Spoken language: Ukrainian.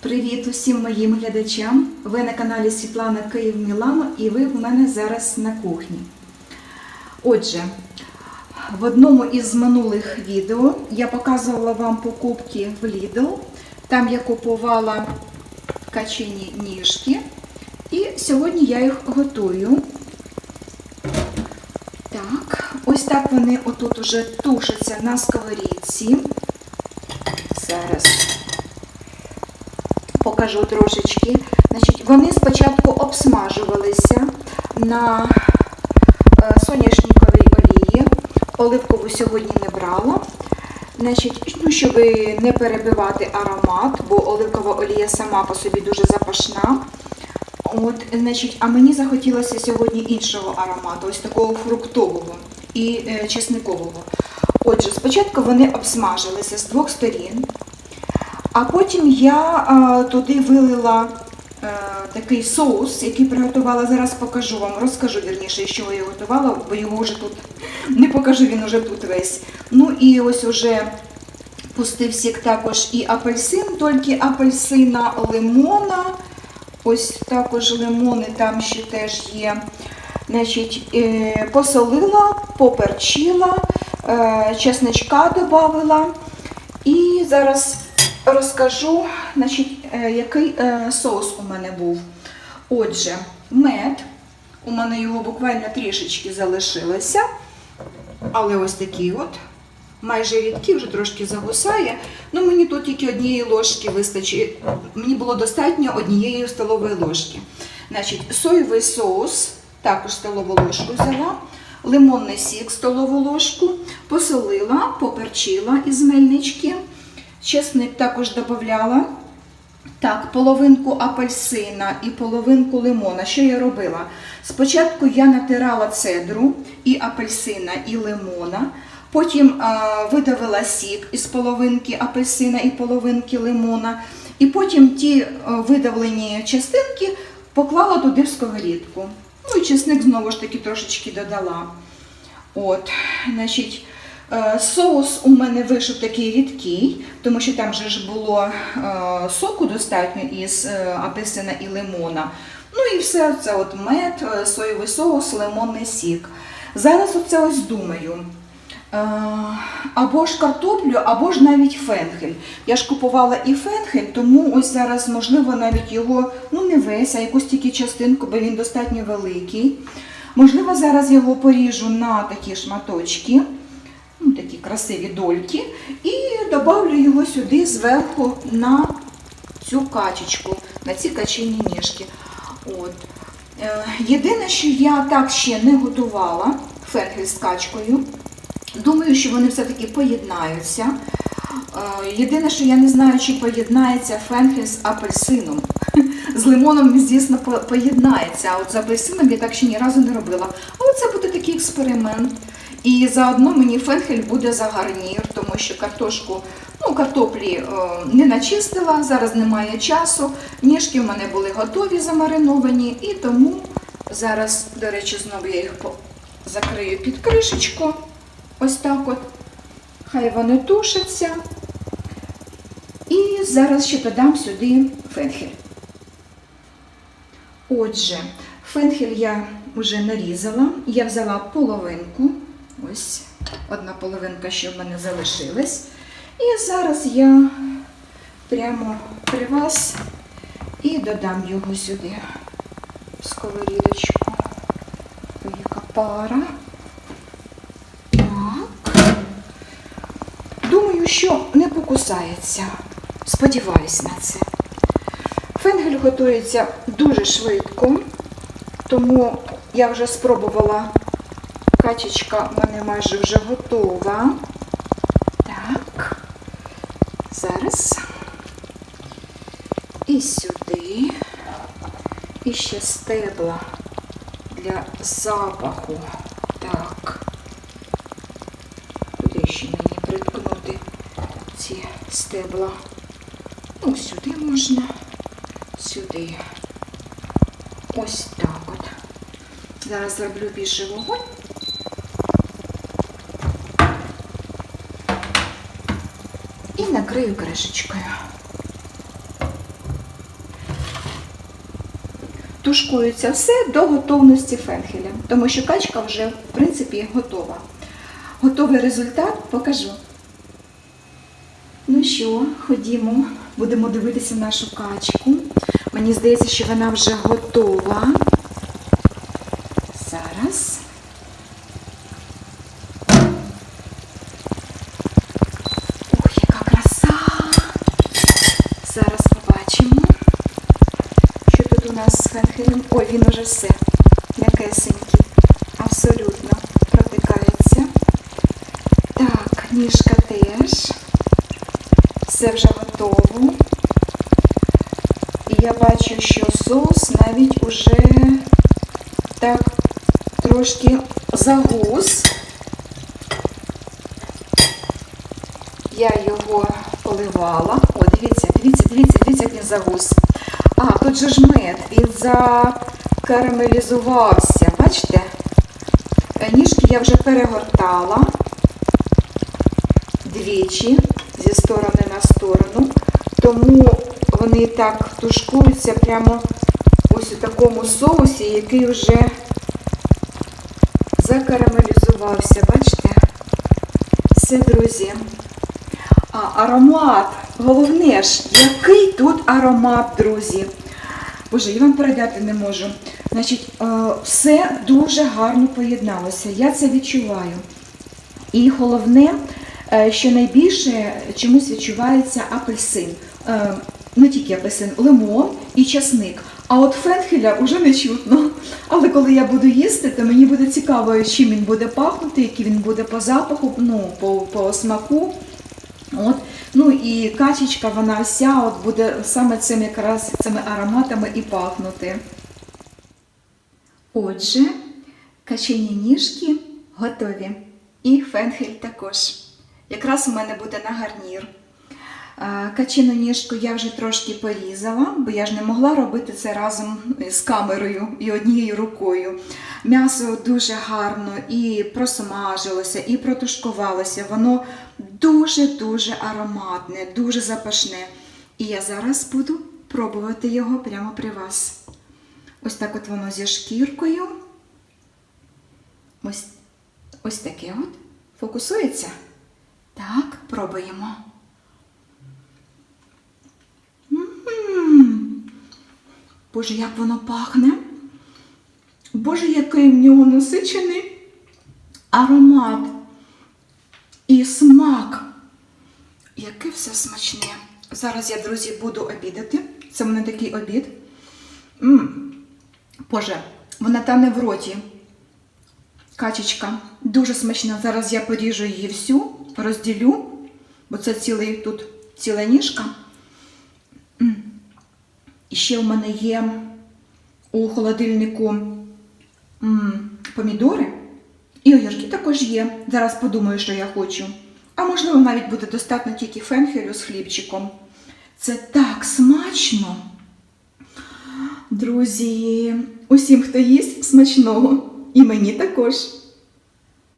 Привіт усім моїм глядачам! Ви на каналі Світлана Київ Мілано і ви в мене зараз на кухні. Отже, в одному із минулих відео я показувала вам покупки в Lidl. Там я купувала качені ніжки. І сьогодні я їх готую. Так, ось так вони отут уже тушаться на сковорідці. Зараз покажу трошечки. Значить, Вони спочатку обсмажувалися на е, соняшниковій олії. Оливкову сьогодні не брала. Значить, ну, щоб не перебивати аромат, бо оливкова олія сама по собі дуже запашна. От, значить, А мені захотілося сьогодні іншого аромату, ось такого фруктового і е, чесникового. Отже, спочатку вони обсмажилися з двох сторін. А потім я а, туди вилила е, такий соус, який приготувала. Зараз покажу вам, розкажу вірніше, що я готувала, бо його вже тут не покажу, він вже тут весь. Ну і ось уже пустив сік також і апельсин, тільки апельсина, лимона. Ось також лимони там ще теж є. Значить, е, посолила, поперчила, е, чесничка додавила. І зараз розкажу, значить, е, який е, соус у мене був. Отже, мед. У мене його буквально трішечки залишилося. Але ось такий от. Майже рідкий, вже трошки загусає. Ну, мені тут тільки однієї ложки вистачить. Мені було достатньо однієї столової ложки. Значить, соєвий соус, також столову ложку взяла, лимонний сік, столову ложку, посолила, поперчила із мельнички. Чесник також додавала. Так, половинку апельсина і половинку лимона. Що я робила? Спочатку я натирала цедру і апельсина, і лимона. Потім а, видавила сік із половинки апельсина і половинки лимона. І потім ті а, видавлені частинки поклала туди в сковорідку. Ну і чесник знову ж таки трошечки додала. От, значить, е, Соус у мене вийшов такий рідкий, тому що там же ж було е, соку достатньо із е, апельсина і лимона. Ну і все це от мед, е, соєвий соус, лимонний сік. Зараз оце ось думаю. е, Або ж картоплю, або ж навіть фенхель. Я ж купувала і фенхель, тому ось зараз, можливо, навіть його, ну не весь, а якусь тільки частинку, бо він достатньо великий. Можливо, зараз його поріжу на такі шматочки, красиві дольки, і добавлю його сюди зверху на цю качечку, на ці качині ніжки. От. Е, Єдине, що я так ще не готувала фенхель з качкою. Думаю, що вони все-таки поєднаються. Е, Єдине, що я не знаю, чи поєднається фенхель з апельсином. З лимоном, звісно, поєднається, а от з апельсином я так ще ні разу не робила. Але це буде такий експеримент. І заодно мені фенхель буде за гарнір, тому що картошку, ну, картоплі е, не начистила, зараз немає часу. Ніжки в мене були готові замариновані, і тому зараз, до речі, знову я їх закрию під кришечку. Ось так от. Хай вони тушаться. І зараз ще додам сюди фенхель. Отже, фенхель я вже нарізала. Я взяла половинку. Ось одна половинка, що в мене залишилась. І зараз я прямо при вас і додам його сюди в сковорідочку. Яка пара. Так. Думаю, що не покусається. Сподіваюсь на це. Фенгель готується дуже швидко, тому я вже спробувала. Качечка в мене майже вже готова. Так, зараз і сюди, і ще стебла для запаху. Так. Куди ще мені приткнути ці стебла? Ну, сюди можна, сюди. Ось так от. Зараз зроблю більше вогонь. і накрию кришечкою. Тушкується все до готовності фенхеля, тому що качка вже, в принципі, готова. Готовий результат покажу. Ну що, ходімо, будемо дивитися нашу качку. Мені здається, що вона вже готова. Зараз. Він уже все. М'якесенький. Абсолютно протикається. Так, ніжка теж. Все вже готово. І я бачу, що соус навіть уже так трошки загус. Я його поливала. О, дивіться, дивіться, дивіться, дивіться, як він загус. А, тут же ж мед, він закарамелізувався. Бачите? Е, Ніжки я вже перегортала двічі зі сторони на сторону, тому вони так тушкуються прямо ось у такому соусі, який вже закарамелізувався. Бачите? Все, друзі. А, аромат. Головне ж, який тут аромат, друзі. Боже, я вам передати не можу. Значить, е, все дуже гарно поєдналося. Я це відчуваю. І головне, е, що найбільше чомусь відчувається апельсин. Е, Не тільки апельсин, лимон і часник. А от фенхеля вже не чутно. Але коли я буду їсти, то мені буде цікаво, чим він буде пахнути, який він буде по запаху, ну, по, по смаку. От. Ну і качечка, вона вся от буде саме цим якраз цими ароматами і пахнути. Отже, качені ніжки готові. І фенхель також. Якраз у мене буде на гарнір. Е, Качину ніжку я вже трошки порізала, бо я ж не могла робити це разом з камерою і однією рукою. М'ясо дуже гарно і просмажилося, і протушкувалося. Воно дуже-дуже ароматне, дуже запашне. І я зараз буду пробувати його прямо при вас. Ось так от воно зі шкіркою. Ось, ось таке от. Фокусується? Так, пробуємо. Боже, як воно пахне. Боже, який в нього насичений аромат і смак. Яке все смачне. Зараз я, друзі, буду обідати. Це в мене такий обід. М. Боже, вона тане в роті. Качечка дуже смачна. Зараз я поріжу її всю, розділю, бо це цілий тут ціла ніжка. І ще в мене є у холодильнику м, помідори. І огірки також є. Зараз подумаю, що я хочу. А можливо, навіть буде достатньо тільки фенхелю з хлібчиком. Це так смачно. Друзі, усім, хто їсть, смачного. І мені також.